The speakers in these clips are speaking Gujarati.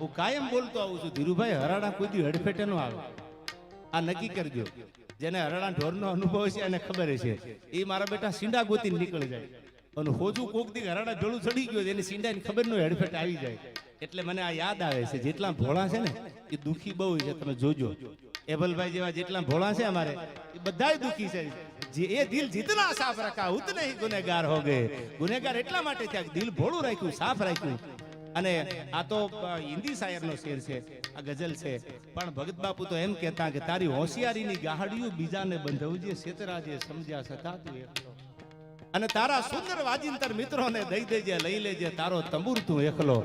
હું કાયમ બોલતો આવું છું. ધીરુભાઈ હરાડા કોઈ દી નો આવે. આ નક્કી કરજો. જેને હરાડા ઢોરનો અનુભવ છે એને ખબર છે. એ મારા બેટા સીંડા ગોતી નીકળી જાય. અને હોજું કોક દી હરાડા ભેળું ચડી ગયો એની સીંડાની ખબર નો હેડફેટ આવી જાય. એટલે મને આ યાદ આવે છે, જેટલા ભોળા છે ને, એ દુખી બહુ છે, તમે જોજો. એબલભાઈ જેવા જેટલા ભોળા છે અમારે, એ બધાય દુખી છે. જે એ દિલ જીતના સાફ રખા ઉતને ગુનેગાર હો ગए ગુનેગાર એટલા માટે થયા દિલ ભોળું રાખ્યું, સાફ રાખ્યું. અને આ તો હિન્દી શાયરનો શેર છે, આ ગઝલ છે. પણ ભગત બાપુ તો એમ કહેતા કે તારી હોશિયારીની ગાહડિયું બીજાને બંધવજે સેતરાજે સમજ્યા સતા તું એકલો અને તારા સુંદર વાજિંતર મિત્રોને દઈ દેજે, લઈ લેજે, તારો તંબુર તું એકલો.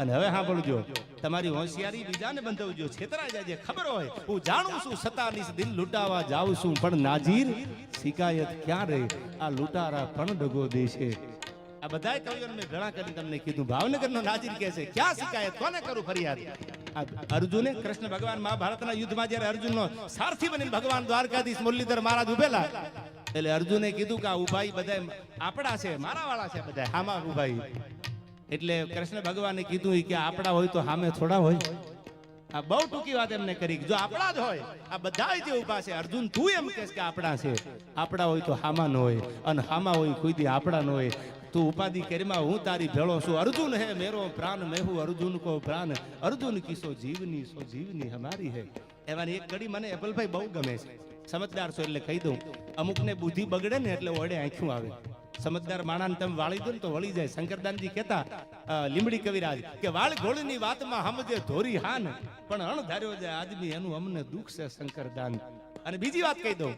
અને હવે સાંભળજો, તમારી હોશિયારી બીજાને બંધવજો છેતરા જાય ખબર હોય, હું જાણું છું સતાનીસ દિલ લૂંટાવા જાઉં છું, પણ નાજીર શિકાયત ક્યાં રહે આ લૂંટારા પણ ડગો દેશે? આ બધાય કવિઓને મેં ઘણા કરીને તમને કીધું. ભાવનગરનો નાજીર કહે છે, ક્યાં શિકાયત? કોને કરું ફરિયાદ? અર્જુને કૃષ્ણ ભગવાન મહાભારતના યુદ્ધમાં જ્યારે અર્જુનનો સારથી બનીને ભગવાન દ્વારકાધીશ મુરલીધર મહારાજ ઉભેલા, એટલે અર્જુને કીધું કે આ ઉભાઈ બધા આપણા છે મારા વાળા છે બધા હામાં ઉભાઈ. એટલે કૃષ્ણ ભગવાને કીધું કે આપણા હોય તો સામે થોડા હોય. આ બહુ ટૂંકી વાત એમને કરી જો આપણા જ હોય, આ બધા જે ઊભા છે, અર્જુન તું એમ કે આપણા છે. આપણા હોય તો હામા ન હોય, અને હામા હોય કોઈ દી આપણા ન હોય. તું ઉપાધિ કરીમાં હું તારી ભેળો છું. અર્જુન હે મેરો પ્રાણ મેહુ અર્જુન કો પ્રાણ. અર્જુન કિસો જીવની, સો જીવની હમારી હે. એવાની એક કડી મને એપલભાઈ બહુ ગમે છે. સમજદાર છો એટલે કહી દઉં. અમુકને બુદ્ધિ બગડે ને એટલે ઓડે આંખ્યું આવે. સમજદાર માણાને તમે વાળી દો ને તો વળી જાય. શંકરદાનજી કહેતા લીમડી કવિરાજ, કે વાળ ઘોળની વાતમાં સમજે ધોરી હાન. પણ અણ ધાર્યો જાય આદમી, એનું અમને દુઃખ છે શંકરદાન. અને બીજી વાત કહી દઉં,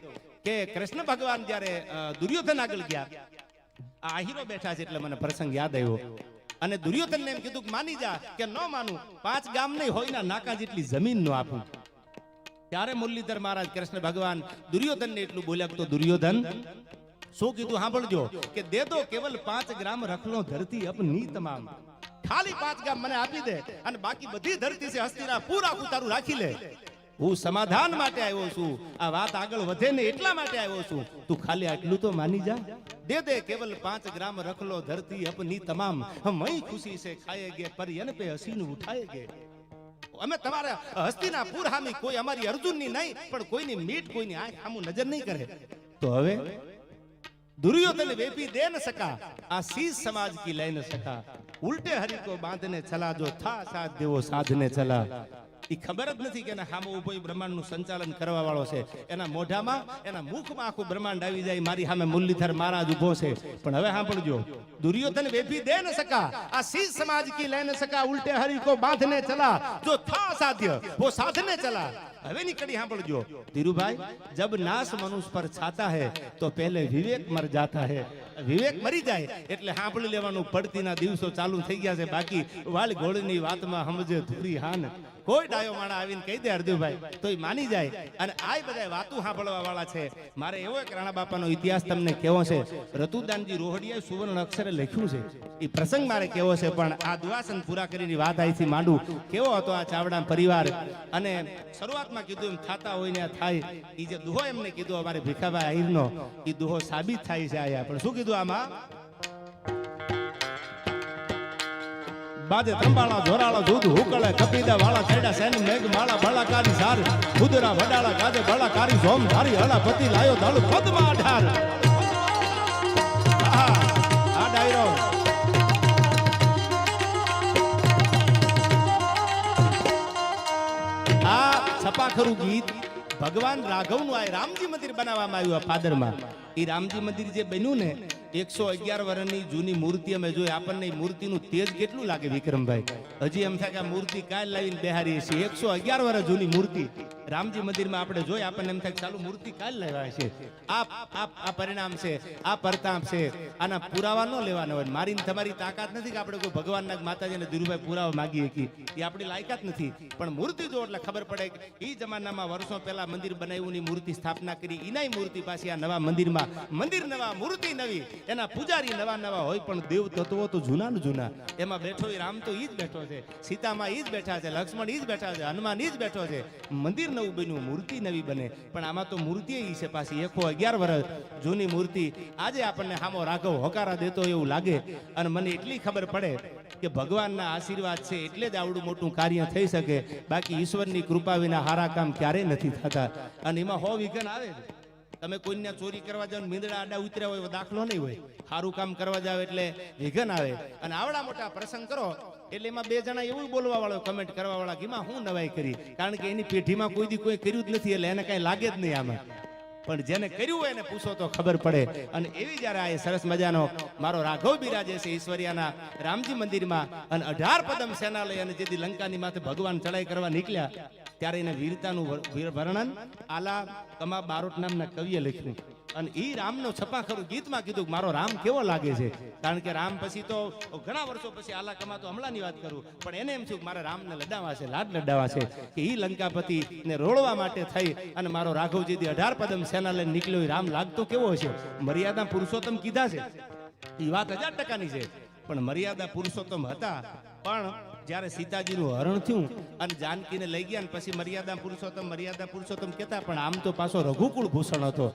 કે કૃષ્ણ ભગવાન જ્યારે દુર્યોધન આગળ ગયા આ હીરો બેઠા છે એટલે મને પ્રસંગ યાદ આવ્યો. અને દુર્યોધનને એમ કીધું માની જા કે ન માનું, પાંચ ગામ નહીં હોય ના નાકા જેટલી જમીન નો આપું. ત્યારે મુરલીધર મહારાજ કૃષ્ણ ભગવાન દુર્યોધનને એટલું બોલ્યા તો દુર્યોધન, શું કીધું સાંભળજો કે દે દો કેવલ પાંચ ગ્રામ રખલો ધરતી અપની તમામ ખાલી પાંચ ગામ મને આપી દે અને બાકી બધી ધરતી છે હસ્તીના પૂરા ઉતારું રાખી લે. હું સમાધાન માટે આવ્યો છું. આ વાત આગળ વધે ને એટલા માટે આવ્યો છું. તું ખાલી આટલું તો માની જા. દે દે કેવલ પાંચ ગ્રામ રખલો ધરતી અપની તમામ. મય ખુશી છે ખાએગે ગે પરિયન પે હસીન ઉઠાએગે અમે તમારા હસ્તીના પૂર હામી કોઈ અમારી અર્જુનની નહીં, પણ કોઈની મીટ કોઈની આંખ સામું નજર નહીં કરે. તો હવે? दुर्योधन वेपी दे न सका आशीष समाज की ले न सका उल्टे हरि को बांधने चला जो था साथ देवो साधने चला ખબર જ નથી કે એના હામો ઊભો બ્રહ્માંડનું સંચાલન કરવા વાળો છે. એના મોઢામાં, એના મુખમાં આખું બ્રહ્માંડ આવી જાય, મારી સામે મુરલીધર મહારાજ ઊભો છે. પણ હવે સાંભળજો, દુર્યોધન વેભી દે ન સકા, આ શીશ સમાજ કી લઈને સકા, ઉલટે હરી કો બાંધને ચલા. જો થા સાધ્ય, વો સાધને ચલા. હવે નીકળી સાંભળજો. ધીરુભાઈ જબ નાશ મનુષ્ય પર છાતા હે તો પહેલે વિવેક મર જાતા હે. વિવેક મરી જાય એટલે સાંભળી લેવાનું પડતીના દિવસો ચાલુ થઈ ગયા છે. બાકી વાળ ઘોડની વાતમાં સમજે ધૂરી હાન. કોઈ ડાયો માણા આવીને કહી દે અર્જુભાઈ તો એ માની જાય. અને આય બધા વાતું સાંભળવા વાળા છે. મારે એવો એક રાણા બાપાનો ઇતિહાસ તમને કેવો છે. રતુદાનજી રોહડિયાએ સુવર્ણ અક્ષરે લખ્યું છે. એ પ્રસંગ મારે કેવો છે, પણ આ દુવાસન પૂરા કરીને વાત અહીંથી માંડું. કેવો હતો આ ચાવડા પરિવાર? અને શરૂઆતમાં કીધું એમ થતા હોય ને થાય. એ જે દુહો એમને કીધું, અમારે ભીખાભાઈ આહિરનો એ દુહો સાબિત થાય છે આયા. પણ શું કીધું આમાં? બાજે ત્રંબાળા ધોરાળા, દૂધ, હુકળે કપીદા વાળા, છેડા સેન મેઘ, માળા, બળાકારી, સાર, ખુદરા વડાળા ગાજે બળાકારી, સોમ, ધારી હળા પતિ લાયો, ધાળું, પદમાં અઢાર આ ડાયરો. આ છપાખરું ગીત ભગવાન રાઘવનું આ રામજી મંદિર બનાવવામાં આવ્યું આ પાદરમાં. એ રામજી મંદિર જે બન્યું ને એકસો અગિયાર વર્ષની જૂની મૂર્તિ અમે જોઈ. આપણને મૂર્તિનું તેજ કેટલું લાગે વિક્રમભાઈ? હજી એમ થાય કે આ મૂર્તિ કાલ લાવીને બેહારી છીએ. એકસો અગિયાર વર્ષ જૂની મૂર્તિ. રામજી મંદિરમાં આપણે જોઈ આપણને એમ થાય ચાલુ મૂર્તિ કાલ લાવ્યા છે. આ પરિણામ છે, આ પરતાપ છે, આના પુરાવા ન લેવાના હોય. મારી તમારી તાકાત નથી કે આપણે કોઈ ભગવાનના માતાજીને ધીરુભાઈ પુરાવા માગીએ કે એ આપણી લાયકાત નથી. પણ મૂર્તિ જો એટલે ખબર પડે કે એ જમાનામાં વર્ષો પહેલા મંદિર બનાવ્યું ની મૂર્તિ સ્થાપના કરી. એનાય મૂર્તિ પાછી આ નવા મંદિરમાં. મંદિર નવા, મૂર્તિ નવી. એના પૂજારી નવા નવા હોય પણ દેવ તત્વો તો જૂના જૂના. એમાં બેઠો રામ તો ઈ જ બેઠો છે. સીતામાં ઈ જ બેઠા છે. લક્ષ્મણ ઈ જ બેઠા છે. હનુમાન ઈ જ બેઠો છે. મંદિર નવું બન્યું, મૂર્તિ નવી બને. પણ આમાં તો મૂર્તિ એ છે પાછી, એકો અગિયાર વર્ષ જૂની મૂર્તિ. આજે આપણને હામો રાઘવ હોકારા દેતો એવું લાગે. અને મને એટલી ખબર પડે કે ભગવાનના આશીર્વાદ છે એટલે જ આવડું મોટું કાર્ય થઈ શકે. બાકી ઈશ્વરની કૃપા વિના હારા કામ ક્યારેય નથી થતા. અને એમાં હો વિઘન આવે. તમે કોઈને ચોરી કરવા જાવ મીંદડા આડા ઉતર્યા હોય દાખલો નહીં હોય. સારું કામ કરવા જાવ એટલે વિઘન આવે. અને આવડા મોટા પ્રસંગ કરો એટલે એમાં બે જણા એવું બોલવા વાળો કમેન્ટ કરવા વાળા કે એમાં હું નવાઈ કરી? કારણ કે એની પેઢીમાં કોઈ દી કોઈ કર્યું જ નથી, એટલે એને કઈ લાગે જ નહીં આમાં. પણ જેને કર્યું હોય એને પૂછો તો ખબર પડે. અને એવી જ્યારે આ સરસ મજાનો મારો રાઘવ બિરાજે છે ઈશ્વરિયાના રામજી મંદિરમાં અને અઢાર પદમ સેના અને જેથી લંકાની માથે ભગવાન ચડાઈ કરવા નીકળ્યા, ત્યારે એને વીરતાનું વર્ણન આલા કમા બારોટ નામના કવિએ લખ્યું. અને એ રામનો છપાખરું ગીતમાં કીધું મારો રામ કેવો લાગે છે? કારણ કે રામ પછી તો ઘણા વર્ષો પછી આલા કમા તો હમણાંની વાત કરું. પણ એને એમ થયું મારે રામને લડાવા છે, લાડ લડાવા છે. કે એ લંકાપતિ ને રોળવા માટે થઈ અને મારો રાઘવજીથી અઢાર પદમ સેના લઈને નીકળ્યો. રામ લાગતો કેવો હશે? મર્યાદા પુરુષોત્તમ કીધા છે. એ વાત હજાર ટકાની છે. પણ મર્યાદા પુરુષોત્તમ હતા. પણ જ્યારે સીતાજીનું હરણ થયું અને જાનકીને લઈ ગયા ને પછી મર્યાદા પુરુષોત્તમ મર્યાદા પુરુષોત્તમ કહેતા, પણ આમ તો પાછો રઘુકુળ ભૂષણ હતો.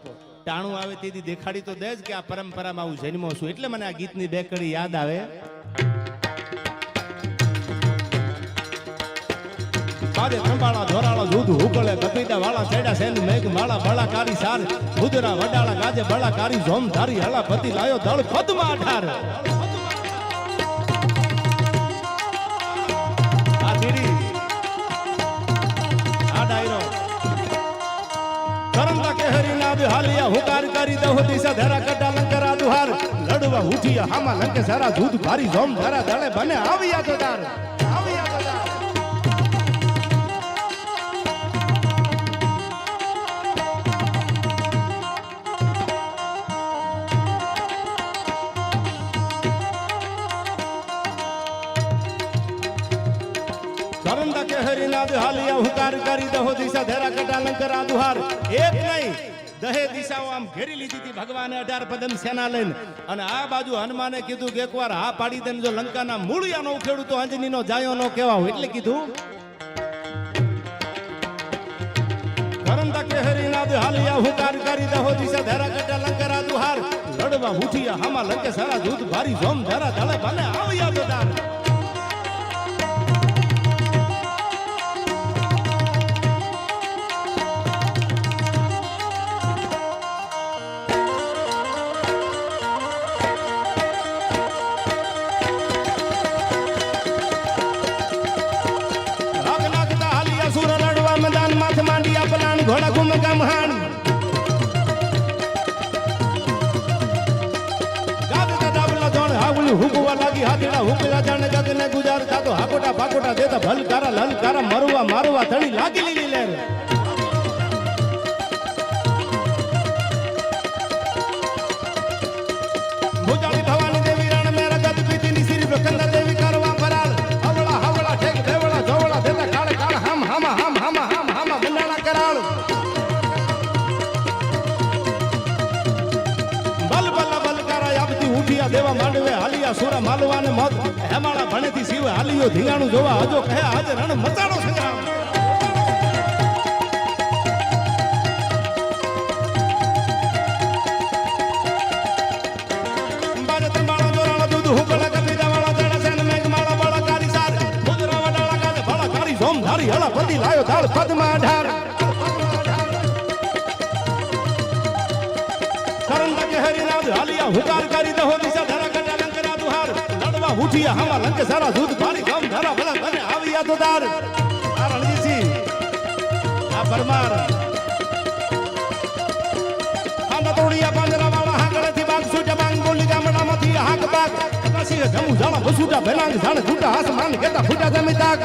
ટાણું આવે તેથી દેખાડી તો દે જ કે આ પરંપરામાં હું જન્મો છું. એટલે મને આ ગીતની બે કડી યાદ આવે. ધોરાળા, દૂધ ઉકળે કપિતા, વાળા, ચેડા સેન મેઘ, માળા બળા કારી સાર ઉદરા વડાળા, ગાજે બળા કારી જોમ ધારી હળા પતિ લાયો દળ પદમાં અઢાર. કેહરી નાદ હાલિયા હુકાર કરી દહો દિશા ધરા કટા લંકરા દુહાર લડવા ઉઠિયા હામા લંકે સારા દૂધ ભારી જોમ ધરા દળે બને આવ્યા તો તાર આવ્યા તો તાર કરંદા કેહરી નાદ હાલિયા હુકાર કરી દહો દિશા ધરા કટા લંકરા દુહાર એક નહીં દહે દિશાઓ આમ ઘેરી લીધી હતી ભગવાને અઢાર પદમ સેના લઈને. અને આ બાજુ હનુમાને કીધું કે એકવાર હા પાડી દે જો લંકાના મૂળિયા નો ઉખેડું તો અંજનીનો જાયો નો કેવા હોય એટલે કીધું, કરંદા કેહરી નાદ હાલિયા, હુકાર કરી દહો દિશા ધરા કટા લંકરા દુહાર લડવા ઉઠિયા હામા લંકે સારા દૂધ ભારી જોમ ધરા ધળે ભલે આવ્યા બધાર જાણે તો હાકોટા પાકોટા દેતા ભલકારા લલકારા મરવા મારવા ધણી લાગી હાલિયા સુરા માલવાને મત હેમાળા ભણેથી શિવ હાલિયો ધીંગાણું જોવા હજો કહે આજ રણ મચાડો સોમ ધારી હળા પતિ લાયો ધાળ પદમાં અઢાર કરંદા કે હરિનાથ હાલિયા હુકાર કરી દહો દિશા ધરા લડવા ઉઠિયા હામા લંકે સારા દૂધ, પાણી ગમ ધરા ભલા બને આવ્યા તો દાર. આ રણજીતસિંહ આ પરમાર. આંબા નતોડિયા પાંજરા વાળા હાંગળેથી બાગ છૂટા બાંગ બોલી ગામડામાંથી હાક બાગ કાશી જમુ જાણા બસુટા ભેલાંગ જાણે છૂટા આસમાન કેતા ફૂટા જમી તાક.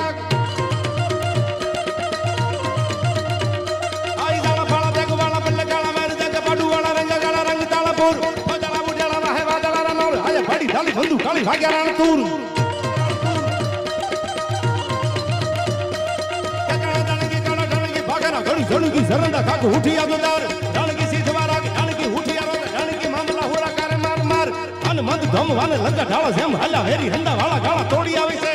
આઈ જાણા ફાળા દેગ વાળા બલ્લે કાળા મેર દેગ પાડુ વાળા રંગ કાળા રંગ તાળાપુર ફોજલા બંદુ કાળી ભાગ્યા રાણ તૂર. કકડા દણગી કડા દણગી ભાગરા ઘણી જણગી સરંડા કાકો ઉઠી આવ્યો દાર દણગી સીધવા રાગ દણગી ઉઠી આવ્યો દણગી મામલા હોરા કરે માર માર. અને મંદ ધમ વાને લંગા ઢાળા જેમ હાલ્યા હેરી હંડા વાળા ગાળા તોડી આવી છે.